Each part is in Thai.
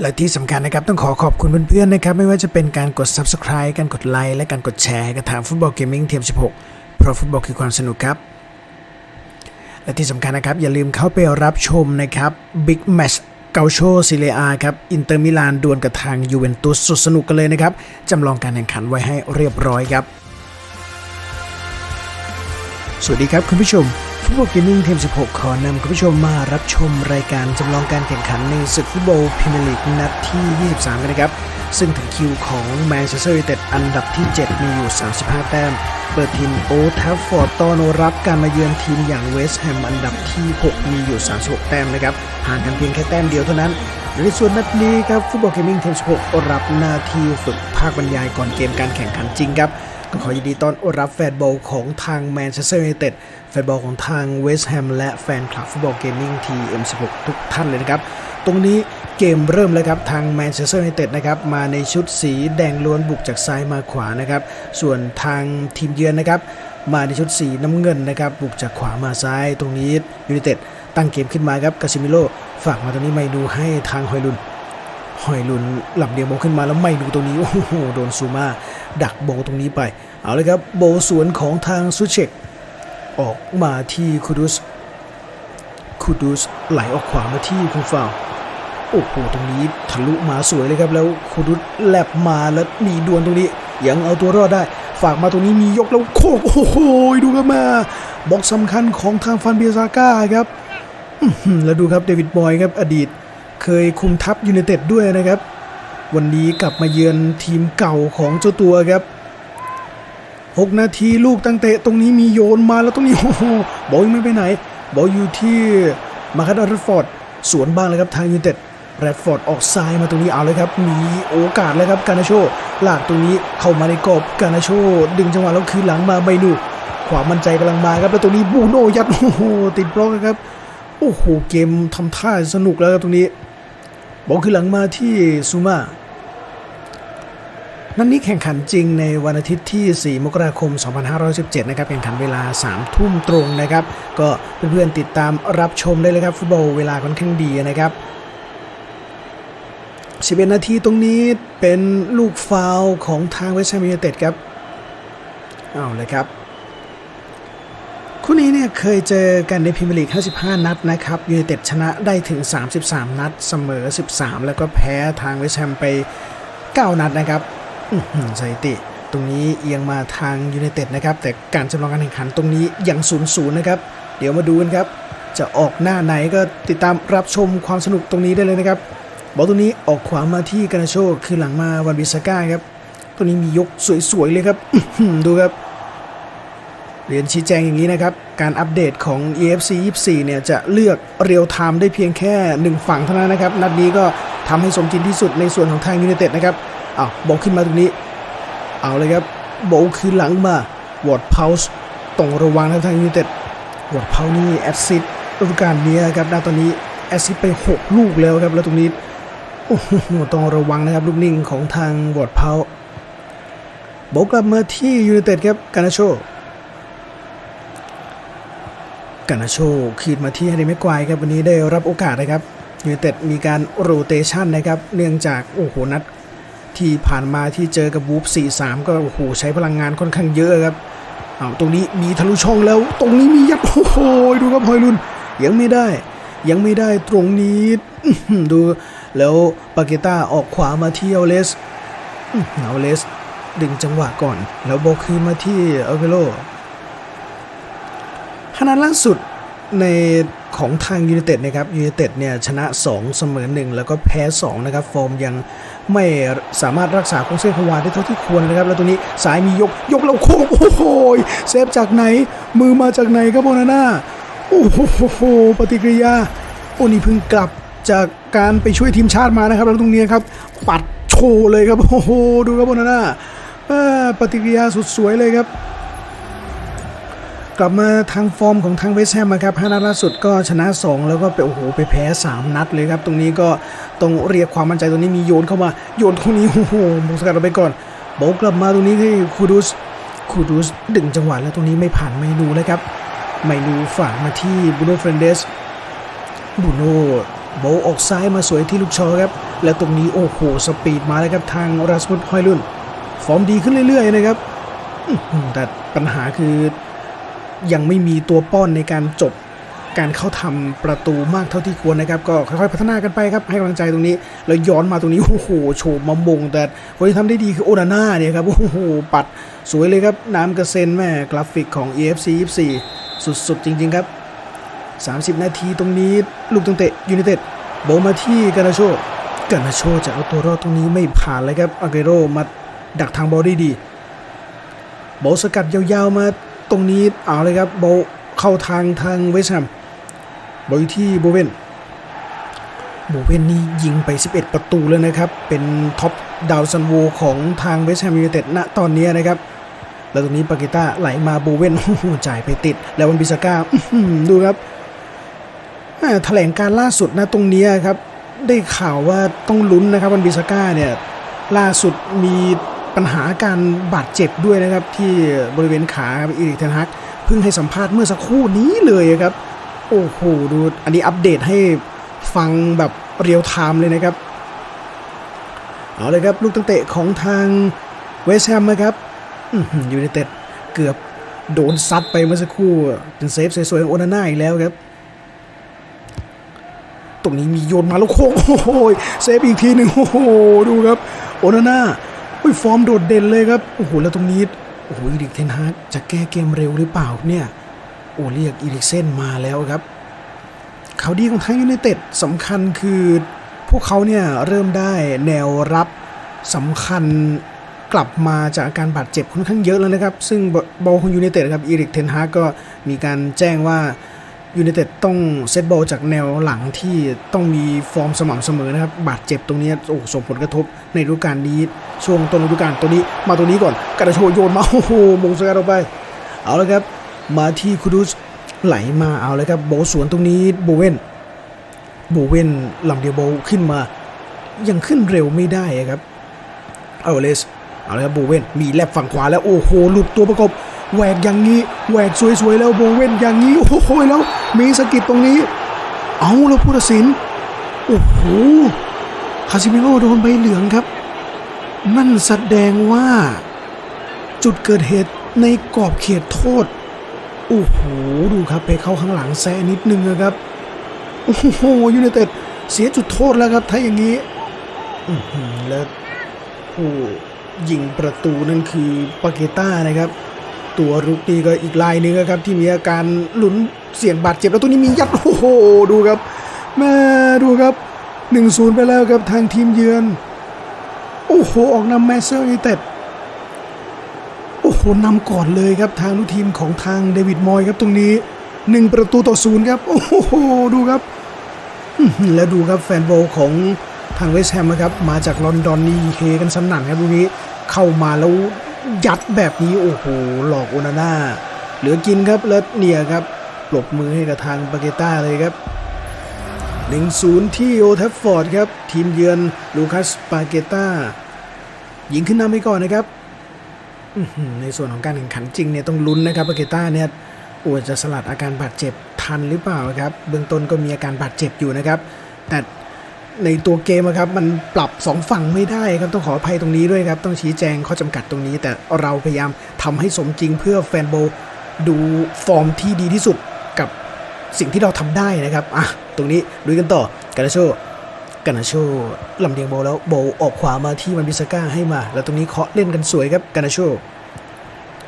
และที่สำคัญนะครับต้องขอขอบคุณเพื่อนๆนะครับไม่ว่าจะเป็นการกด Subscribe การกดไลค์และการกดแชร์กับทางฟุตบอลเกมมิ่งเทียม 16 เพราะฟุตบอลคือความสนุกครับ และที่สำคัญนะครับอย่าลืมเข้าไปรับชมนะครับบิ๊กแมชเกาโชซิเลอาครับอินเตอร์มิลานดวลกับทางยูเวนตุสสุดสนุกกันเลยนะครับจำลองการแข่งขันไว้ให้เรียบร้อยครับ สวัสดีครับคุณผู้ชม ฟุตบอลเกมมิ่งเทม 16 ขอนำคุณผู้ชมมารับชมรายการจำลองการแข่งขันในศึกฟุตบอลพรีเมียร์ลีกนัดที่ 23 กันนะครับ ซึ่งถึงคิวของแมนเชสเตอร์ยูไนเต็ดอันดับที่ 7 มีอยู่ 35 แต้ม เปิดทีมโอแทัฟฟอร์ดต้อนรับการมาเยือนทีมอย่างเวสต์แฮมอันดับที่ 6 มีอยู่ 36 แต้มนะครับห่างกันเพียงแค่แต้มเดียวเท่านั้นในส่วนนัดนี้ครับฟุตบอลเกมมิ่งเทม 16 รับหน้าที่ฝึกภาคบรรยายก่อนเกมการแข่งขันจริงครับ ขอยินดีต้อนรับแฟนบอลของทางแมนเชสเตอร์ยูไนเต็ดแฟนบอลของทางเวสต์แฮมและแฟนคลับฟุตบอลเกมมิ่งทีเอ็มสิบหกทุกท่านเลยนะครับ ตรงนี้เกมเริ่มแล้วครับ ทางแมนเชสเตอร์ยูไนเต็ดนะครับ มาในชุดสีแดงล้วนบุกจากซ้ายมาขวานะครับ ส่วนทางทีมเยือนนะครับ มาในชุดสีน้ำเงินนะครับ บุกจากขวามาซ้ายตรงนี้ยูไนเต็ดตั้งเกมขึ้นมาครับกาซิมิโลฝากมาตรงนี้ไม่ดูให้ทางฮอยลุน หอยลุนหลับเดียวโบขึ้นมาแล้วไม่ดูตรงนี้ โอ้โห โดนซูมาดักโบตรงนี้ไป เอาเลยครับ โบสวนของทางซูเชกออกมาที่คูดุสคูดุสไหลออกขวามาที่คูฟาวโอ้โห ตรงนี้ทะลุมาสวยเลยครับ แล้วคูดุสแลบมาแล้วมีดวลตรงนี้ ยังเอาตัวรอดได้ ฝากมาตรงนี้มียกแล้วโคกโอ้โห ดูกันมาบล็อกสำคัญของทางฟันเบียซาก้าครับแล้วดูครับเดวิดบอยครับอดีต เคยคุมทัพยูไนเต็ดด้วยนะครับ วันนี้กลับมาเยือนทีมเก่าของเจ้าตัวครับ 6 นาทีลูกตั้งเตะตรงนี้มีโยนมาแล้วตรงนี้โอ้โหบอลยังไม่ไปไหน บอลอยู่ที่มาคัตอาร์แรดฟอร์ดสวนบ้างเลยครับทางยูไนเต็ดแรดฟอร์ดออกซ้ายมาตรงนี้เอาเลยครับ มีโอกาสแล้วครับกานาโชลากตรงนี้เข้ามาในกรอบกานาโชดึงจังหวะแล้วคืนหลังมาไมนูความมั่นใจกำลังมาครับแล้วตรงนี้บูโนยัดโอ้โหติดบล็อกครับ โอ้โหเกมทำท่าสนุกแล้วครับตรงนี้ บอลคือหลังมาที่ซูมานัดนนี้แข่งขันจริงในวันอาทิตย์ที่ 4 มกราคม 2517 นะครับ แข่งขันเวลา 3 ทุ่มตรงนะครับ ก็เพื่อนๆติดตามรับชมได้เลยครับ ฟุตบอลเวลาค่อนข้างดีนะครับ 11 นาทีตรงนี้เป็นลูกฟาวของทางเวสต์แฮมยูไนเต็ดครับ เอาเลยครับ คู่นี้เนี่ยเคยเจอกันในพรีเมียร์ลีก 55 นัดนะครับยูไนเต็ดชนะได้ถึง 33 นัด เสมอ 13 แล้วก็แพ้ทางเวสต์แฮมไป 9 นัดนะครับสถิติ ตรงนี้เอียงมาทางยูไนเต็ดนะครับ แต่การจำลองการแข่งขันตรงนี้ยัง0ูนย์นะครับ เดี๋ยวมาดูกันครับ จะออกหน้าไหนก็ติดตามรับชมความสนุกตรงนี้ได้เลยนะครับ บอลตรงนี้ออกขวามาที่กานาโชคือหลังมาวันบิสก้าครับตรงนี้มียกสวยๆเลยครับดูครับ เรียนชี้แจงอย่างนี้นะครับ การอัปเดตของ EFC 24 เนี่ยจะเลือกเรียลไทม์ได้เพียงแค่ 1 ฝั่งเท่านั้นนะครับ นัดนี้ก็ทำให้สมจริงที่สุดในส่วนของทางยูไนเต็ดนะครับอ้าวบอลขึ้นมาตรงนี้ เอาเลยครับบอลคือหลังมาวอร์ดเพาส์ต้องระวังนะทางยูไนเต็ดวอร์ดเพาส์นี่แอสซิดฤดูกาลนี้ครับณตอนนี้แอสซิดไป 6 ลูกแล้วครับแล้วตรงนี้โอ้โหต้องระวังนะครับลูกนิ่งของทางวอร์ดเพาส์บอลกลับมาที่ยูไนเต็ดครับกานาโช กานาโชขีดมาที่แฮร์รี่แม็กควายครับวันนี้ได้รับโอกาสนะครับยูเต็ดมีการโรเตชันนะครับ เนื่องจากโอ้โหนัดที่ผ่านมาที่เจอกับบูฟ4-3 ก็โอ้โหใช้พลังงานค่อนข้างเยอะครับเอาตรงนี้มีทะลุช่องแล้ว ตรงนี้มียัดโอ้โหดูครับฮอยลุนยังไม่ได้ ยังไม่ได้ตรงนี้ดูแล้วปาเกต้าออกขวามาที่เอาเลสเอาเลสดึงจังหวะก่อน แล้วโบกคืนมาที่เอเวโรขณะล่าสุดในของทางยูไนเต็ดนะครับยูไนเต็ดเนี่ยชนะ 2 เสมอ 1 แล้วก็แพ้ 2 นะครับ ฟอร์มยังไม่สามารถรักษาคงเส้นคงวาได้เท่าที่ควรนะครับ แล้วตัวนี้สายมียกยกแล้วโค้งโอ้โหเซฟจากไหน มือมาจากไหนครับโบนาน่าโอ้โหปฏิกิริยา โอ้นี่เพิ่งกลับจากการไปช่วยทีมชาติมานะครับ แล้วตรงนี้ครับ ปัดโชว์เลยครับโอ้โหดูครับโบนาน่าปฏิกิริยาสุดสวยเลยครับ กลับมาทางฟอร์มของทางเวสแฮมครับ5นัดล่าสุดก็ชนะ 2 แล้วก็ไปโอ้โหไปแพ้ 3 นัดเลยครับ ตรงนี้ก็ต้องเรียกความมั่นใจตรงนี้มีโยนเข้ามา โยนตรงนี้โอ้โหมงสกัดเราไปก่อนโบกกลับมาตรงนี้ให้คูดุสคูดุสดึงจังหวะแล้วตรงนี้ไม่ผ่านไมนูเลยครับ ไมนูฝากมาที่บูโนเฟรนเดสบูโนโบออกซ้ายมาสวยที่ลูกชอครับ แล้วตรงนี้โอ้โหสปีดมาแล้วครับทางราสมุดฮอยลุนฟอร์มดีขึ้นเรื่อยๆนะครับแต่ปัญหาคือ ยังไม่มีตัวป้อนในการจบการเข้าทำประตูมากเท่าที่ควรนะครับ ก็ค่อยๆพัฒนากันไปครับให้กำลังใจตรงนี้ แล้วย้อนมาตรงนี้โอ้โหโฉบมามง แต่คนที่ทำได้ดีคือโอนาน่าเนี่ยครับโอ้โหปัดสวยเลยครับน้ำกระเซ็นแม่กราฟิกของ EFC 24 สุดๆ จริง ๆ ครับ 30 นาทีตรงนี้ลูกตั้งเตะยูไนเต็ดโบมาที่กานาโชกานาโชจะเอาตัวรอดตรงนี้ไม่ผ่านเลยครับอาเกโรมาดักทางบอลได้ดีโบสกัดยาวๆมา รงนี้เอาเลยครับโบเข้าทางทางเวสต์แฮมบอลอยู่ที่โบเวนโบเวนนี่ยิงไป 11 ประตูเลยนะครับ เป็นท็อปดาวซันโวของทางเวสต์แฮมยูไนเต็ดณตอนนี้นะครับ แล้วตรงนี้ปากิต้าไหลมาโบเวนโอ้โหจ่ายไปติด แล้ววันบิสก้าดูครับแถลงการล่าสุดนะตรงนี้ครับ ได้ข่าวว่าต้องลุ้นนะครับวันบิสก้าเนี่ยล่าสุดมี ปัญหาการบาดเจ็บด้วยนะครับ ที่บริเวณขาครับอีริกเทนฮักเพิ่งให้สัมภาษณ์เมื่อสักครู่นี้เลยครับ โอ้โหดูอันนี้อัปเดตให้ฟังแบบเรียลไทม์เลยนะครับ เอาเลยครับลูกตั้งเตะของทางเวสแฮมนะครับยูไนเต็ดเกือบโดนซัดไปเมื่อสักครู่เป็นเซฟสวยๆของโอนาน่าอีกแล้วครับตรงนี้มีโยนมาแล้วโค้งโอ้โหเซฟอีกทีหนึ่งโอ้โหดูครับ โอนาน่า อ้ยฟอร์มโดดเด่นเลยครับโอ้โหแล้วตรงนี้โอ้โหอีริกเทนฮากจะแก้เกมเร็วหรือเปล่าเนี่ยโอ้เรียกอีริกเซนมาแล้วครับข่าวดีของทางยูไนเต็ดสำคัญคือ พวกเขาเนี่ยเริ่มได้แนวรับสำคัญกลับมาจากอาการบาดเจ็บค่อนข้างเยอะแล้วนะครับ ซึ่งบอลของยูไนเต็ดครับอีริกเทนฮากก็มีการแจ้งว่า ยูไนเต็ดต้องเซตบอลจากแนวหลังที่ต้องมีฟอร์มสม่ำเสมอนะครับ บาดเจ็บตรงนี้โอ้ส่งผลกระทบในฤดูกาลนี้ ช่วงต้นฤดูกาลตัวนี้ มาตัวนี้ก่อนกระโชโยนมาโอ้โหมงสกัดออกไป เอาละครับ มาที่คูดุสไหลมาเอาเลยครับโบสวนตรงนี้โบเวนโบเวนลำเดียวโบขึ้นมา ยังขึ้นเร็วไม่ได้ครับเอาเลสเอาละครับโบเวนมีแลบฝั่งขวาแล้วโอ้โหหลุดตัวประกบ แหวกอย่างนี้แหวกสวยๆแล้วโบเวนอย่างนี้ โอ้โหแล้วมีสกิดตรงนี้ เอาแล้วผู้ตัดสิน โอ้โหคาซิมิโรโดนใบเหลืองครับ นั่นแสดงว่า จุดเกิดเหตุในกรอบเขตโทษ โอ้โห ดูครับไปเข้าข้างหลังแซนิดนึงนะครับ โอ้โหยูไนเต็ดเสียจุดโทษแล้วครับ ถ้าอย่างนี้แล้วผู้ยิงประตูนั่นคือปาเกต้านะครับ ตัวรุกนี่ก็อีกลายหนึงนะครับที่มีอาการหลุนเสี่ยงบาดเจ็บแล้วตัวนี้มียัดโอ้โหดูครับแม่ดูครับ1-0ไปแล้วครับทางทีมเยือน โอ้โหออกนำแมเชสเตอร์ไนเต็ดโอ้โหนำก่อนเลยครับทางลูกทีมของทางเดวิดมอยครับตรงนี้ 1 ประตูต่อศูนย์ครับ โอ้โหดูครับ แล้วดูครับแฟนบอลของทางเวสต์แฮมนะครับมาจากลอนดอนนี่เฮกันสนั่นครับตรงนี้เข้ามาแล้ว ยัดแบบนี้โอ้โหหลอกโอนาน่าเหลือกินครับแล้วเนี่ยครับปรบมือให้กับทางปาเกต้าเลยครับ 1-0 ที่โอทัฟฟอร์ดครับ ทีมเยือนลูคัสปาเกต้ายิงขึ้นนำไปก่อนนะครับในส่วนของการแข่งขันจริงเนี่ยต้องลุ้นนะครับปาเกต้าเนี่ยอ้จะสลัดอาการบาดเจ็บทันหรือเปล่าครับ เบื้องต้นก็มีอาการบาดเจ็บอยู่นะครับ แต่ ในตัวเกมครับมันปรับสองฝั่งไม่ได้ครับต้องขออภัยตรงนี้ด้วยครับ ต้องชี้แจงข้อจำกัดตรงนี้ แต่เราพยายามทำให้สมจริงเพื่อแฟนโบดูฟอร์มที่ดีที่สุดกับสิ่งที่เราทำได้นะครับอะตรงนี้ดูกันต่อกานาโชกานาโชลำเลียงโบแล้วโบออกขวามาที่มันบิสก้าให้มา แล้วตรงนี้เคาะเล่นกันสวยครับกานาโช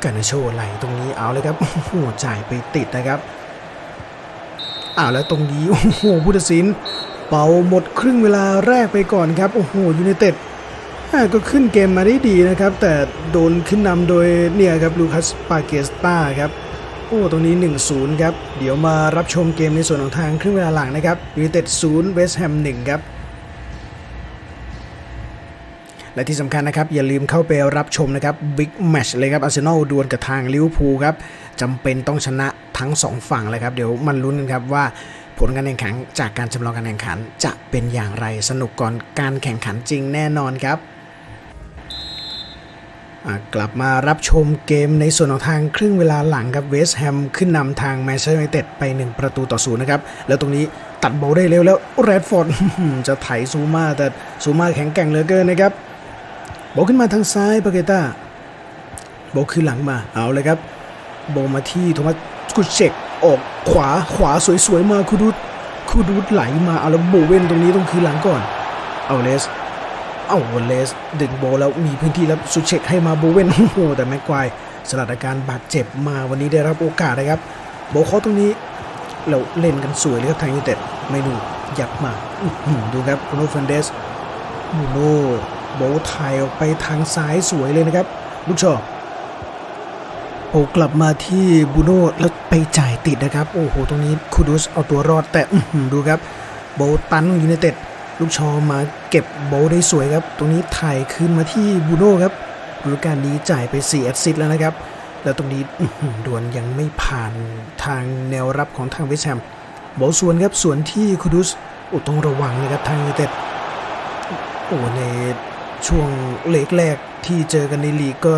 กานาโชไหลตรงนี้เอาเลยครับโอ้โหจ่ายไปติดนะครับอ้าวแล้วตรงนี้โอ้โหผู้ตัดสิน เป่าหมดครึ่งเวลาแรกไปก่อนครับ โอ้โหยูไนเต็ดก็ขึ้นเกมมาได้ดีนะครับ แต่โดนขึ้นนำโดยเนี่ยครับลูคัสปาเกสตาครับ โอ้ตรงนี้ 1-0 ครับ เดี๋ยวมารับชมเกมในส่วนของทางครึ่งเวลาหลังนะครับยูไนเต็ด0เวสต์แฮม1ครับและที่สำคัญนะครับอย่าลืมเข้าไปรับชมนะครับบิ๊กแมชเลยครับอาร์เซนอลดวลกับทางลิเวอร์พูลครับจำเป็นต้องชนะทั้ง 2 ฝั่งเลยครับ เดี๋ยวมันลุ้นกันครับว่า ผลการแข่งขันจากการจำลองการแข่งขันจะเป็นอย่างไรสนุกก่อนการแข่งขันจริงแน่นอนครับกลับมารับชมเกมในส่วนของทางครึ่งเวลาหลังครับเวสต์แฮมขึ้นนำทางแมนเชสเตอร์ยูไนเต็ดไป 1 ประตูต่อศูนย์นะครับ แล้วตรงนี้ตัดโบได้เร็วแล้วแรดฟอร์ดจะไถซูมาแต่ซูมาแข็งแกร่งเหลือเกินนะครับโบขึ้นมาทางซ้ายปาเกต้าโบขึ้นหลังมาเอาเลยครับโบมาที่โทมัสกุชเชก ออกขวาขวาสวยๆมาคูดูดคูดูดไหลมาเอาแล้วโบเว่นตรงนี้ต้องคืนหลังก่อน เอาเลสเอาเลสดึงโบแล้วมีพื้นที่แล้วสุเชกให้มาโบเว่นโอ้โหแต่แม็กควายสลัดอาการบาดเจ็บมาวันนี้ได้รับโอกาสนะครับโบเขาตรงนี้เราเล่นกันสวยเลยครับทางยูเต็ดไม่ดูยับมาดูครับโรฟันเดสบูโนโบถ่ายออกไปทางซ้ายสวยเลยนะครับ ลูกชอโอกลับมาที่บูโน่แล้ว ไปจ่ายติดนะครับ โอ้โห ตรงนี้คูดุสเอาตัวรอดแต่ดูครับ โบตันยูไนเต็ดลูกชอมาเก็บโบได้สวยครับ ตรงนี้ถ่ายคืนมาที่บูโน่ครับฤดูกาลนี้จ่ายไป4แอสซิสต์แล้วนะครับ แล้วตรงนี้ดวนยังไม่ผ่านทางแนวรับของทางเวสแฮมโบลส่วนครับส่วนที่คูดุสโอ้ต้องระวังนะครับทางยูไนเต็ดโอ้ในช่วงเลกแรกที่เจอกันในลีกก็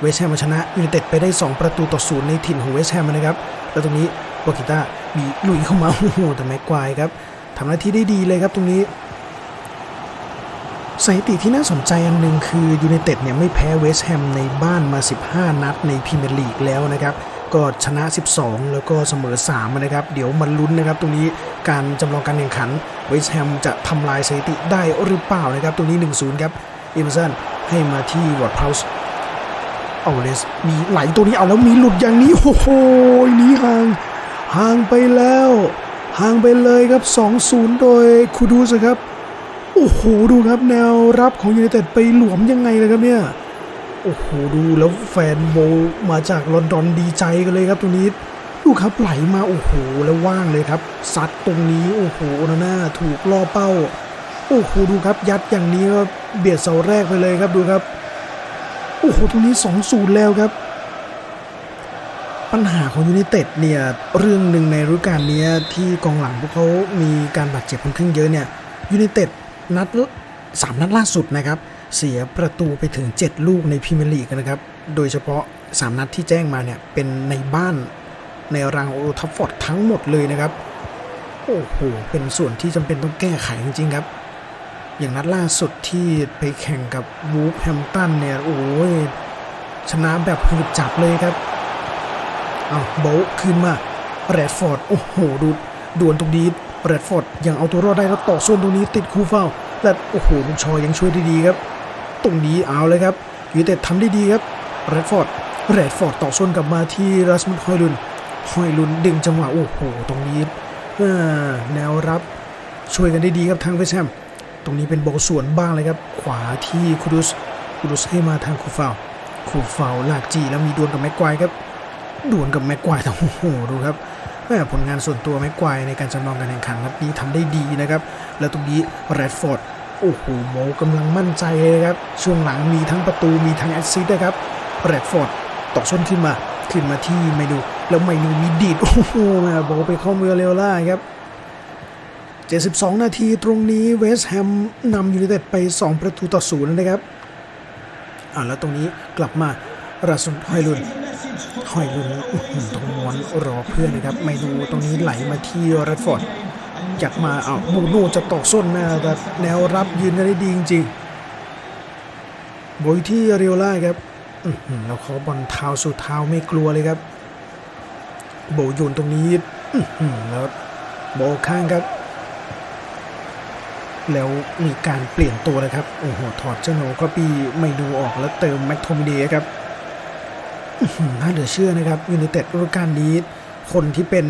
เวสต์แฮมชนะยูไนเต็ดไปได้ 2 ประตูต่อศูนย์ในถิ่นของเวสต์แฮมนะครับ แล้วตรงนี้วากิต้ามีลุยเข้ามาโอ้โหแต่แม็กควายครับทำหน้าที่ได้ดีเลยครับตรงนี้สถิติที่น่าสนใจอันหนึ่งคือยูไนเต็ดเนี่ยไม่แพ้เวสต์แฮมในบ้านมา 15 นัดในพรีเมียร์ลีกแล้วนะครับ ก็ชนะ 12 แล้วก็เสมอ 3 นะครับ เดี๋ยวมันลุ้นนะครับ ตรงนี้การจำลองการแข่งขันเวสต์แฮมจะทำลายสถิติได้หรือเปล่านะครับ ตรงนี้ 1-0 ครับอีเมอร์สันให้มาที่วอร์ดเพาส์ เอาเลสมีไหลตัวนี้เอาแล้วมีหลุดอย่างนี้โอ้โหหนีห่างห่างไปแล้วห่างไปเลยครับ 2-0 โดยคูดูสครับ โอ้โหดูครับแนวรับของยูไนเต็ดไปหลวมยังไงเลยครับเนี่ยโอ้โหดูแล้วแฟนโบมาจากลอนดอนดีใจกันเลยครับตรงนี้ดูครับไหลมาโอ้โหแล้วว่างเลยครับซัดตรงนี้โอ้โหโอนาน่าถูกล่อเป้า โอ้โหดูครับยัดอย่างนี้ก็เบียดเสาแรกไปเลยครับดูครับ หตรงนี้2 0แล้วครับ ปัญหาของยูไนเต็ดเนี่ยเรื่องหนึ่งในฤดูกาลนี้ที่กองหลังพวกเขามีการบาดเจ็บค่อนข้างเยอะเนี่ยยูไนเต็ดนัดสามนัดล่าสุดนะครับ เสียประตูไปถึง 7 ลูกในพรีเมียร์ลีกนะครับ โดยเฉพาะ 3 นัดที่แจ้งมาเนี่ยเป็นในบ้านในรางโอทัฟฟอร์ดทั้งหมดเลยนะครับ โอ้โห เป็นส่วนที่จำเป็นต้องแก้ไขจริงๆครับ อย่างนัดล่าสุดที่ไปแข่งกับวูฟแฮมตันเนี่ย โอ้ยชนะแบบหืดจับเลยครับ เอาโบะขึ้นมาแรดฟอร์ด โอ้โห ดูดวนตรงนี้แรดฟอร์ด ยังเอาตัวรอดได้แล้วต่อส้นตรงนี้ติดคูเฝ้า แต่โอ้โหลูกชอยยังช่วยได้ดีครับ ตรงนี้เอาเลยครับยูเต็ดทำได้ดีครับแรดฟอร์ดแรดฟอร์ดต่อส้นกลับมาที่รัสมุดฮอยลุนฮอยลุนดึงจังหวะโอ้โหตรงนี้แนวรับช่วยกันได้ดีครับทางเวสต์แฮม รงนี้เป็นโบส่วนบ้างเลยครับ ขวาที่คูดุสคูดุสให้มาทางคูฟาวคูฟาวลากจีแล้วมีดวลกับแม็กควายครับดวลกับแม็กควายแต่โอ้โหดูครับแม่ผลงานส่วนตัวแม็กควายในการจำลองการแข่งขันนัดนี้ทำได้ดีนะครับ แล้วตรงนี้แรดฟอร์ดโอ้โหโมกำลังมั่นใจเลยครับ ช่วงหลังมีทั้งประตูมีทั้งแอสซิสต์นะครับแรดฟอร์ดต่อส้นขึ้นมาขึ้นมาที่ไมนูแล้วไมนูมีดีดโอ้โหแม่โบไปเข้าเมือเรวล่าครับ 72 นาทีตรงนี้เวสต์แฮมนำยูไนเต็ดไป 2 ประตูต่อศูนย์นะครับอ่าแล้วตรงนี้กลับมาราสุนหอยลุนหอยลุนตรงม้วนรอเพื่อนนะครับ ไม่ดูตรงนี้ไหลมาที่แรดฟอร์ดอยากมาอ้าวบูโน่จะตอกส้นนะแต่แนวรับยืนได้ดีจริงๆโบยที่เรียวล่าครับอื้อหือแล้วเขาบอลเท้าสู่เท้าไม่กลัวเลยครับ โบโยนตรงนี้อื้อหือแล้วโบข้างครับ แล้วมีการเปลี่ยนตัวเลยครับ โอ้โห ถอดเจ้าโนก็ปีไม่ดูออกแล้วเติมแม็กโทมิเดย์ครับอื้อหือน่าเหลือเชื่อนะครับยูไนเต็ดฤดูกาลนี้ คนที่เป็น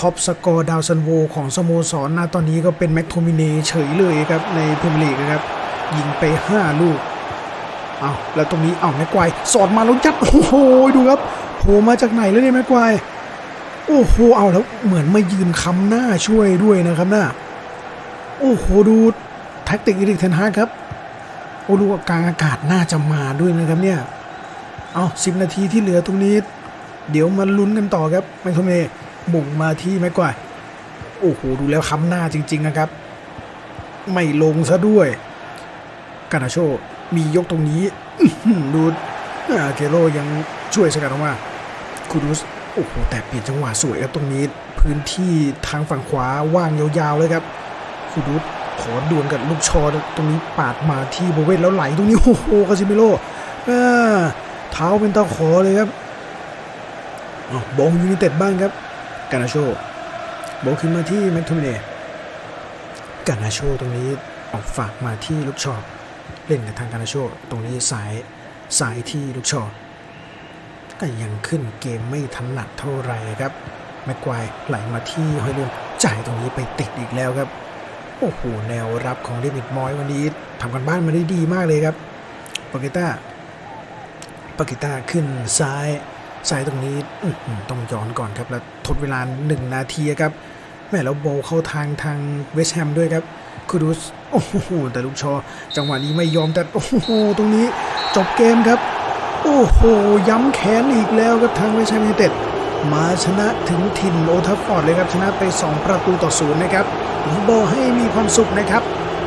ท็อปสกอร์ดาวซันโวของสโมสรณตอนนี้ก็เป็นแม็กโทมิเนเฉยเลยครับ ในพรีเมียร์ลีกครับ ยิงไป 5 ลูกเอาแล้วตรงนี้เอาแม็กควสอดมาแล้วยัดโอ้โห ดูครับโผล่มาจากไหนแล้วเนี่ยแม็กควโอ้โหเอาแล้วเหมือนมายืนคำหน้าช่วยด้วยนะครับน่า อ้โหดูแท็กติกอีริกเทนฮากครับ โอ้ดูว่ากลางอากาศน่าจะมาด้วยนะครับเนี่ย เอาสิบนาทีที่เหลือตรงนี้ เดี๋ยวมาลุ้นกันต่อครับไมโทเมบุ่งมาที่แม็กควายโอ้โหดูแล้วค้ำหน้าจริง ๆนะครับ ไม่ลงซะด้วยกานาโชมียกตรงนี้ดูอาเกโรยังช่วยสกัดออกมาคูดุสโอ้โหแต่เปลี่ยนจังหวะสวยครับตรงนี้ พื้นที่ทางฝั่งขวาว่างยาวๆเลยครับ คูดุสขอดวลกับลูกชอตรงนี้ปาดมาที่โบเวตแล้วไหลตรงนี้โอ้โหคาซิเมโร่อ่าเท้าเป็นตะขอเลยครับอ๋อบงยูนิเต็ดบ้างครับกานาโชโบงขึ้นมาที่แมคโทมิเน่กานาโชตรงนี้ออกฝากมาที่ลูกชอเล่นกับทางกานาโชตรงนี้สายสายที่ลูกชอก็ยังขึ้นเกมไม่ถนัดเท่าไหร่ครับแม็กควายไหลมาที่ฮอยลุนจ่ายตรงนี้ไปติดอีกแล้วครับ โอ้โหแนวรับของเดวิดมอยวันนี้ทำกันบ้านมาได้ดีมากเลยครับปาเกต้าปาเกต้าขึ้นซ้ายซ้ายตรงนี้ต้องย้อนก่อนครับ แล้วทดเวลา 1 นาทีครับแม่แล้วโบเข้าทางทางเวสแฮมด้วยครับคูดูสโอ้โหแต่ลูกชอ จังหวะนี้ไม่ยอมแต่โอ้โหตรงนี้จบเกมครับ โอ้โหย้ำแค้นอีกแล้วครับทางเวสแฮมยูไนเต็ด มาชนะถึงถิ่นโอทัฟฟอร์ดเลยครับ ชนะไป 2 ประตูต่อศูนย์นะครับฟุตบอลให้มีความสุขนะครับ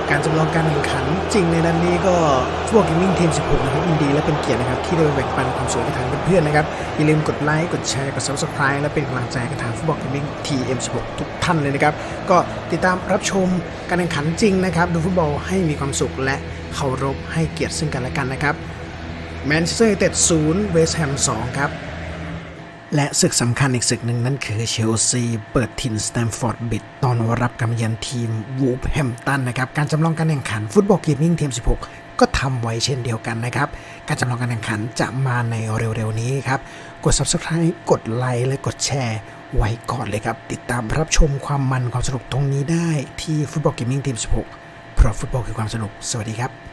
การจำลองการแข่งขันจริงในนั้นนี้ก็ฟุตบอลเกมมิ่งทีม 16 นะครับยินดีและเป็นเกียรตินะครับ ที่ได้มาแบ่งปันความสุขให้ทางเพื่อนๆนะครับ อย่าลืมกดไลค์กดแชร์กด subscribe และเป็นกำลังใจกับทางฟุตบอลเกมมิ่งทีเอ็ม16 ทุกท่านเลยนะครับ ก็ติดตามรับชมการแข่งขันจริงนะครับดูฟุตบอลให้มีความสุขและเคารพให้เกียรติซึ่งกันและกันนะครับแมนเชสเตอร์ยูไนเต็ดศูนย์เวสต์แฮมสองครับ และศึกสำคัญอีกศึกหนึ่งนั่นคือเชลซีเปิดถิ่นสแตมฟอร์ดบิดตอนรับกำยือนทีมวูฟแฮมตันนะครับ การจำลองการแข่งขันฟุตบอลเกมมิ่งทีม 16 ก็ทำไว้เช่นเดียวกันนะครับ การจำลองการแข่งขันจะมาในเร็วๆนี้ครับ กด subscribe กดไลค์และกดแชร์ไว้ก่อนเลยครับ ติดตามรับชมความมันความสนุกตรงนี้ได้ที่ฟุตบอลเกมมิ่งทีม 16 เพราะฟุตบอลคือความสนุก สวัสดีครับ